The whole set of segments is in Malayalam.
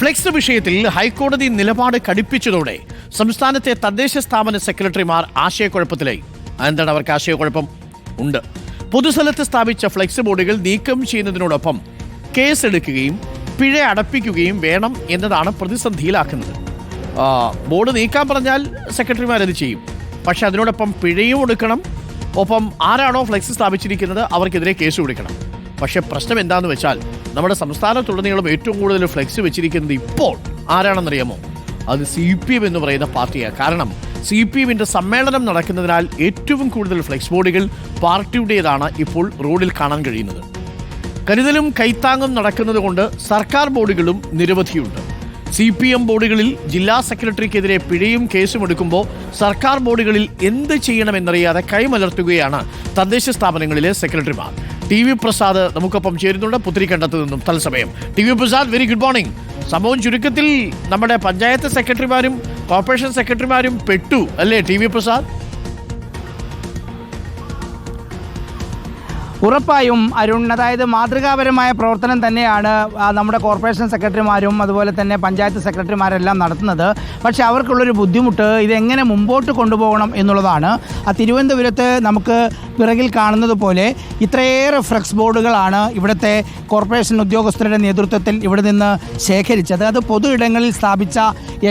ഫ്ലെക്സ് വിഷയത്തിൽ ഹൈക്കോടതി നിലപാട് കടുപ്പിച്ചതോടെ സംസ്ഥാനത്തെ തദ്ദേശ സ്ഥാപന സെക്രട്ടറിമാർ ആശയക്കുഴപ്പത്തിലായി. എന്താണ് അവർക്ക് ആശയക്കുഴപ്പം? ഉണ്ട്. പൊതുസ്ഥലത്ത് സ്ഥാപിച്ച ഫ്ലെക്സ് ബോർഡുകൾ നീക്കം ചെയ്യുന്നതിനോടൊപ്പം കേസെടുക്കുകയും പിഴ അടപ്പിക്കുകയും വേണം എന്നതാണ് പ്രതിസന്ധിയിലാക്കുന്നത്. ബോർഡ് നീക്കാൻ പറഞ്ഞാൽ സെക്രട്ടറിമാരത് ചെയ്യും. പക്ഷെ അതിനോടൊപ്പം പിഴയും കൊടുക്കണം ഒപ്പം ആരാണോ ഫ്ലെക്സ് സ്ഥാപിച്ചിരിക്കുന്നത് അവർക്കെതിരെ കേസ് കൊടുക്കണം. പക്ഷെ പ്രശ്നം എന്താണെന്ന് വെച്ചാൽ നമ്മുടെ സംസ്ഥാനത്തുടനീളം ഏറ്റവും കൂടുതൽ ഫ്ലെക്സ് വെച്ചിരിക്കുന്നത് ഇപ്പോൾ ആരാണെന്നറിയാമോ? അത് സി പി എം എന്ന് പറയുന്ന പാർട്ടിയാണ്. കാരണം സി പി എമ്മിന്റെ സമ്മേളനം നടക്കുന്നതിനാൽ ഏറ്റവും കൂടുതൽ ഫ്ലെക്സ് ബോർഡുകൾ പാർട്ടിയുടേതാണ് ഇപ്പോൾ റോഡിൽ കാണാൻ കഴിയുന്നത്. കരുതലും കൈത്താങ്ങും നടക്കുന്നത് കൊണ്ട് സർക്കാർ ബോർഡുകളും നിരവധിയുണ്ട്. സി പി എം ബോർഡുകളിൽ ജില്ലാ സെക്രട്ടറിക്കെതിരെ പിഴയും കേസും എടുക്കുമ്പോൾ സർക്കാർ ബോർഡുകളിൽ എന്ത് ചെയ്യണമെന്നറിയാതെ കൈമലർത്തുകയാണ് തദ്ദേശ സ്ഥാപനങ്ങളിലെ സെക്രട്ടറിമാർ. ടി വി പ്രസാദ് നമുക്കൊപ്പം ചേരുന്നുണ്ട്. പുത്തിരിക്കണ്ടത്ത് നിന്നും തത്സമയം. T V Prasad very good morning സംഭവം ചുരുക്കത്തിൽ നമ്മുടെ പഞ്ചായത്ത് സെക്രട്ടറിമാരും കോർപ്പറേഷൻ സെക്രട്ടറിമാരും പെട്ടു അല്ലേ ടി വി പ്രസാദ്? ഉറപ്പായും അരുൺ അതായത് മാതൃകാപരമായ പ്രവർത്തനം തന്നെയാണ് നമ്മുടെ കോർപ്പറേഷൻ സെക്രട്ടറിമാരും അതുപോലെ തന്നെ പഞ്ചായത്ത് സെക്രട്ടറിമാരെല്ലാം നടത്തുന്നത്. പക്ഷേ അവർക്കുള്ളൊരു ബുദ്ധിമുട്ട് ഇതെങ്ങനെ മുമ്പോട്ട് കൊണ്ടുപോകണം എന്നുള്ളതാണ്. ആ തിരുവനന്തപുരത്ത് നമുക്ക് പിറകിൽ കാണുന്നത് പോലെ ഇത്രയേറെ ഫ്ലെക്സ് ബോർഡുകളാണ് ഇവിടുത്തെ കോർപ്പറേഷൻ ഉദ്യോഗസ്ഥരുടെ നേതൃത്വത്തിൽ ഇവിടെ നിന്ന് ശേഖരിച്ചത്. അത് പൊതു ഇടങ്ങളിൽ സ്ഥാപിച്ച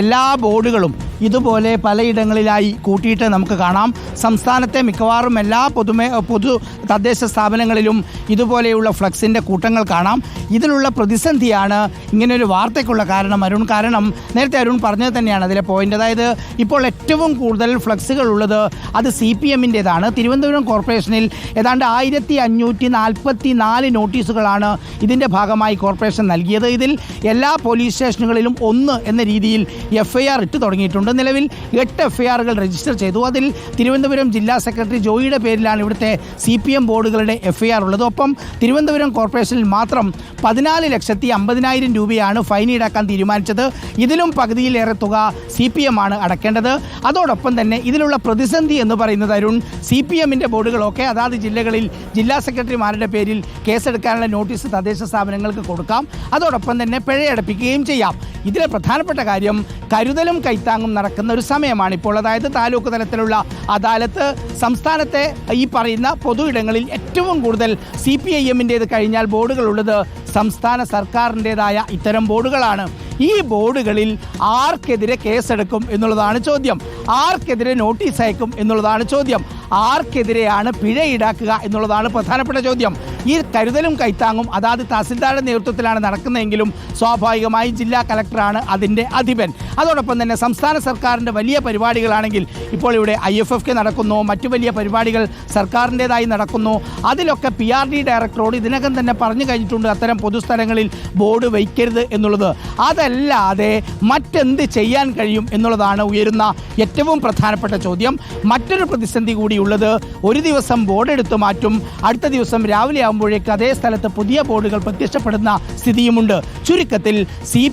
എല്ലാ ബോർഡുകളും ഇതുപോലെ പലയിടങ്ങളിലായി കൂട്ടിയിട്ട് നമുക്ക് കാണാം. സംസ്ഥാനത്തെ മിക്കവാറും എല്ലാ പൊതുമേ പൊതു തദ്ദേശ സ്ഥാപനങ്ങളിലും ഇതുപോലെയുള്ള ഫ്ലക്സിന്റെ കൂട്ടങ്ങൾ കാണാം. ഇതിലുള്ള പ്രതിസന്ധിയാണ് ഇങ്ങനൊരു വാർത്തയ്ക്കുള്ള കാരണം അരുൺ. കാരണം നേരത്തെ അരുൺ പറഞ്ഞത് തന്നെയാണ് അതിലെ പോയിന്റ് അതായത് ഇപ്പോൾ ഏറ്റവും കൂടുതൽ ഫ്ലക്സുകൾ ഉള്ളത് അത് സി പി എമ്മിന്റേതാണ്. തിരുവനന്തപുരം കോർപ്പറേഷനിൽ ഏതാണ്ട് ആയിരത്തി അഞ്ഞൂറ്റി നാൽപ്പത്തി നാല് നോട്ടീസുകളാണ് ഇതിന്റെ ഭാഗമായി കോർപ്പറേഷൻ നൽകിയത്. ഇതിൽ എല്ലാ പോലീസ് സ്റ്റേഷനുകളിലും ഒന്ന് എന്ന രീതിയിൽ എഫ് ഐ ആർ ഇട്ട് തുടങ്ങിയിട്ടുണ്ട്. നിലവിൽ എട്ട് എഫ് ഐ ആറുകൾ രജിസ്റ്റർ ചെയ്തു. അതിൽ തിരുവനന്തപുരം ജില്ലാ സെക്രട്ടറി ജോയിയുടെ പേരിലാണ് ഇവിടുത്തെ സി പി എം ബോർഡുകളുടെ എഫ് ഐ ആർ ഉള്ളത് ഒപ്പം തിരുവനന്തപുരം കോർപ്പറേഷനിൽ മാത്രം പതിനാല് ലക്ഷത്തി അമ്പതിനായിരം രൂപയാണ് ഫൈൻ ഈടാക്കാൻ തീരുമാനിച്ചത്. ഇതിലും പകുതിയിലേറെ തുക സി പി എം ആണ് അടക്കേണ്ടത്. അതോടൊപ്പം തന്നെ ഇതിലുള്ള പ്രതിസന്ധി എന്ന് പറയുന്നത് അരുൺ സി പി എമ്മിന്റെ ബോർഡുകളൊക്കെ അതാത് ജില്ലകളിൽ ജില്ലാ സെക്രട്ടറിമാരുടെ പേരിൽ കേസെടുക്കാനുള്ള നോട്ടീസ് തദ്ദേശ സ്ഥാപനങ്ങൾക്ക് കൊടുക്കാം. അതോടൊപ്പം തന്നെ പിഴയടപ്പിക്കുകയും ചെയ്യാം. ഇതിലെ പ്രധാനപ്പെട്ട കാര്യം കരുതലും കൈത്താങ്ങും നടക്കുന്ന ഒരു സമയമാണ് ഇപ്പോൾ അതായത് താലൂക്ക് തലത്തിലുള്ള അദാലത്ത് സംസ്ഥാനത്തെ ഈ പറയുന്ന പൊതു ഇടങ്ങളിൽ ഏറ്റവും കൂടുതൽ സി പി ഐ എമ്മിന്റേത് കഴിഞ്ഞാൽ ബോർഡുകളുള്ളത് സംസ്ഥാന സർക്കാരിന്റെതായ ഇത്തരം ബോർഡുകളാണ്. ഈ ബോർഡുകളിൽ ആർക്കെതിരെ കേസെടുക്കും എന്നുള്ളതാണ് ചോദ്യം. ആർക്കെതിരെ നോട്ടീസ് അയക്കും എന്നുള്ളതാണ് ചോദ്യം. ആർക്കെതിരെയാണ് പിഴ ഈടാക്കുക എന്നുള്ളതാണ് പ്രധാനപ്പെട്ട ചോദ്യം. ഈ കരുതലും കൈത്താങ്ങും അതാത് തഹസിൽദാരുടെ നേതൃത്വത്തിലാണ് നടക്കുന്നതെങ്കിലും സ്വാഭാവികമായി ജില്ലാ കലക്ടറാണ് അതിന്റെ അധിപൻ. അതോടൊപ്പം തന്നെ സംസ്ഥാന സർക്കാരിന്റെ വലിയ പരിപാടികളാണെങ്കിൽ ഇപ്പോൾ ഇവിടെ ഐ എഫ് എഫ് കെ നടക്കുന്നു മറ്റു വലിയ പരിപാടികൾ സർക്കാരിന്റെതായി നടക്കുന്നു. അതിലൊക്കെ പി ആർ ഡി ഡയറക്ടറോട് ഇതിനകം തന്നെ പറഞ്ഞു കഴിഞ്ഞിട്ടുണ്ട് അത്തരം പൊതുസ്ഥലങ്ങളിൽ ബോർഡ് വയ്ക്കരുത് എന്നുള്ളത്. അതല്ലാതെ മറ്റെന്ത് ചെയ്യാൻ കഴിയും എന്നുള്ളതാണ് ഉയരുന്ന ഏറ്റവും പ്രധാനപ്പെട്ട ചോദ്യം. മറ്റൊരു പ്രതിസന്ധി കൂടിയുള്ളത് ഒരു ദിവസം ബോർഡ് എടുത്തു മാറ്റും. അടുത്ത ദിവസം രാവിലെ ആകുമ്പോഴേക്ക് അതേ സ്ഥലത്ത് പുതിയ ബോർഡുകൾ പ്രത്യക്ഷപ്പെടുന്ന സ്ഥിതിയുമുണ്ട്. ചുരുക്കത്തിൽ സി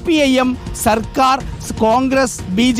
സർക്കാർ കോൺഗ്രസ് ബി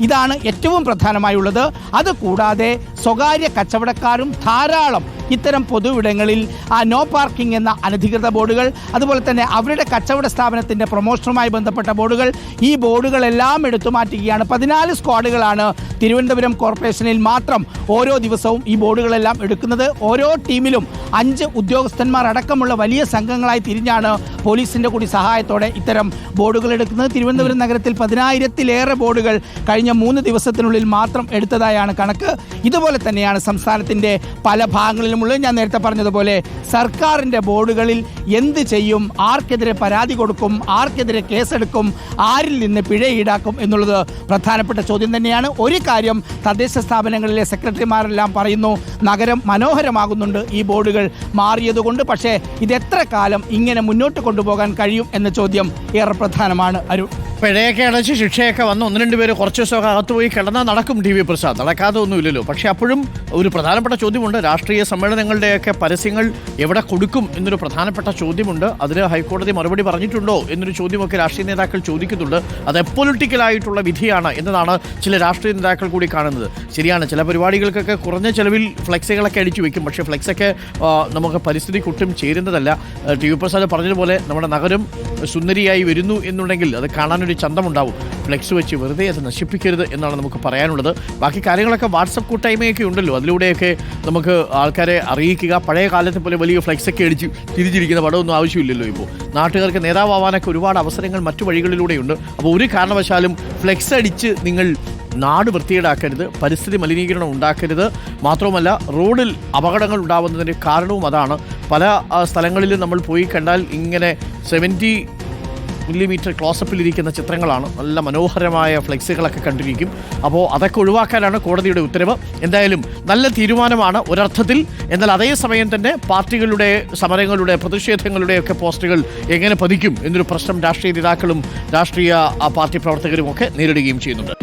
ഇതാണ് ഏറ്റവും പ്രധാനമായുള്ളത്. അതുകൂടാതെ സ്വകാര്യ കച്ചവടക്കാരും ധാരാളം ഇത്തരം പൊതുവിടങ്ങളിൽ ആ നോ പാർക്കിംഗ് എന്ന അനധികൃത ബോർഡുകൾ അതുപോലെ തന്നെ അവരുടെ കച്ചവട സ്ഥാപനത്തിന്റെ പ്രൊമോഷനുമായി ബന്ധപ്പെട്ട ബോർഡുകൾ ഈ ബോർഡുകളെല്ലാം എടുത്തു മാറ്റുകയാണ്. പതിനാല് സ്ക്വാഡുകളാണ് തിരുവനന്തപുരം കോർപ്പറേഷനിൽ മാത്രം ഓരോ ദിവസവും ഈ ബോർഡുകളെല്ലാം എടുക്കുന്നത്. ഓരോ ടീമിലും അഞ്ച് ഉദ്യോഗസ്ഥന്മാർ അടക്കമുള്ള വലിയ സംഘങ്ങളായി തിരിഞ്ഞാണ് പോലീസിന്റെ കൂടി സഹായത്തോടെ ഇത്തരം ബോർഡുകൾ എടുക്കുന്നത്. തിരുവനന്തപുരം നഗരത്തിൽ പതിനായിരത്തിലേറെ ബോർഡുകൾ കഴിഞ്ഞ മൂന്ന് ദിവസത്തിനുള്ളിൽ മാത്രം എടുത്തതായാണ് കണക്ക്. ഇതുപോലെ തന്നെയാണ് സംസ്ഥാനത്തിന്റെ പല ഭാഗങ്ങളിലുമുള്ളത്. ഞാൻ നേരത്തെ പറഞ്ഞതുപോലെ സർക്കാരിന്റെ ബോർഡുകളിൽ എന്ത് ചെയ്യും ആർക്കെതിരെ പരാതി കൊടുക്കും ആർക്കെതിരെ കേസെടുക്കും ആരിൽ നിന്ന് പിഴ ഈടാക്കും എന്നുള്ളത് പ്രധാനപ്പെട്ട ചോദ്യം തന്നെയാണ്. ഒരു കാര്യം തദ്ദേശ സ്ഥാപനങ്ങളിലെ സെക്രട്ടറിമാരെല്ലാം പറയുന്നു നഗരം മനോഹരമാകുന്നുണ്ട് ഈ ബോർഡുകൾ മാറിയതുകൊണ്ട് പക്ഷേ ഇത് എത്ര കാലം ഇങ്ങനെ മുന്നോട്ട് കൊണ്ടുപോകാൻ കഴിയും എന്ന ചോദ്യം ഏറെ പ്രധാനമാണ്. അരുൺ. പിഴയൊക്കെ അടച്ച് ശിക്ഷയൊക്കെ വന്ന്. ഒന്ന് രണ്ട് പേര് കുറച്ച് ദിവസം ഒക്കെ അകത്ത് പോയി കിടന്നാൽ നടക്കും ടി വി പ്രസാദ്. നടക്കാതെ ഒന്നുമില്ലല്ലോ പക്ഷേ അപ്പോഴും ഒരു പ്രധാനപ്പെട്ട ചോദ്യമുണ്ട്. രാഷ്ട്രീയ സമ്മേളനങ്ങളുടെയൊക്കെ പരസ്യങ്ങൾ എവിടെ കൊടുക്കും എന്നൊരു പ്രധാനപ്പെട്ട ചോദ്യമുണ്ട്. അതിന് ഹൈക്കോടതി മറുപടി പറഞ്ഞിട്ടുണ്ടോ എന്നൊരു ചോദ്യമൊക്കെ രാഷ്ട്രീയ നേതാക്കൾ ചോദിക്കുന്നുണ്ട്. അത് പൊളിറ്റിക്കലായിട്ടുള്ള വിധിയാണ് എന്നതാണ് ചില രാഷ്ട്രീയ നേതാക്കൾ കൂടി കാണുന്നത്. ശരിയാണ് ചില പരിപാടികൾക്കൊക്കെ കുറഞ്ഞ ചിലവിൽ ഫ്ലെക്സുകളൊക്കെ അടിച്ചു വെക്കും. പക്ഷേ ഫ്ലെക്സൊക്കെ നമുക്ക് പരിസ്ഥിതി ഒട്ടും ചേരുന്നതല്ല. ടി വി പ്രസാദ് പറഞ്ഞതുപോലെ നമ്മുടെ നഗരം സുന്ദരിയായി വരുന്നു എന്നുണ്ടെങ്കിൽ അത് കാണാനൊരു ചന്തമുണ്ടാവും. ഫ്ലെക്സ് വെച്ച് വെറുതെ അത് നശിപ്പിക്കരുത് എന്നാണ് നമുക്ക് പറയാനുള്ളത്. ബാക്കി കാര്യങ്ങളൊക്കെ വാട്സപ്പ് കൂട്ടായ്മയൊക്കെ ഉണ്ടല്ലോ. അതിലൂടെയൊക്കെ നമുക്ക് ആൾക്കാരെ അറിയിക്കുക. പഴയ കാലത്തെ പോലെ വലിയ ഫ്ലെക്സൊക്കെ അടിച്ച് തിരിച്ചിരിക്കുന്ന പടമൊന്നും ആവശ്യമില്ലല്ലോ ഇപ്പോൾ നാട്ടുകാർക്ക് നേതാവാനൊക്കെ ഒരുപാട് അവസരങ്ങൾ മറ്റു വഴികളിലൂടെയുണ്ട്. അപ്പോൾ ഒരു കാരണവശാലും ഫ്ലെക്സ് അടിച്ച് നിങ്ങൾ നാട് വൃത്തികേടാക്കരുത്. പരിസ്ഥിതി മലിനീകരണം ഉണ്ടാക്കരുത്. മാത്രവുമല്ല റോഡിൽ അപകടങ്ങൾ ഉണ്ടാവുന്നതിന്റെ കാരണവും അതാണ്. പല സ്ഥലങ്ങളിലും നമ്മൾ പോയി കണ്ടാൽ ഇങ്ങനെ സെവന്റി മില്ലിമീറ്റർ ക്ലോസപ്പിലിരിക്കുന്ന ചിത്രങ്ങളാണ്. നല്ല മനോഹരമായ ഫ്ലെക്സുകളൊക്കെ കണ്ടിരിക്കും. അപ്പോൾ അതൊക്കെ ഒഴിവാക്കാനാണ് കോടതിയുടെ ഉത്തരവ്. എന്തായാലും നല്ല തീരുമാനമാണ് ഒരർത്ഥത്തിൽ. എന്നാൽ അതേ സമയം തന്നെ പാർട്ടികളുടെ സമരങ്ങളുടെ പ്രതിഷേധങ്ങളുടെ ഒക്കെ പോസ്റ്റുകൾ എങ്ങനെ പതിക്കും എന്നൊരു പ്രശ്നം രാഷ്ട്രീയ നേതാക്കളും രാഷ്ട്രീയ പാർട്ടി പ്രവർത്തകരും ഒക്കെ നേരിടുകയും ചെയ്യുന്നുണ്ട്.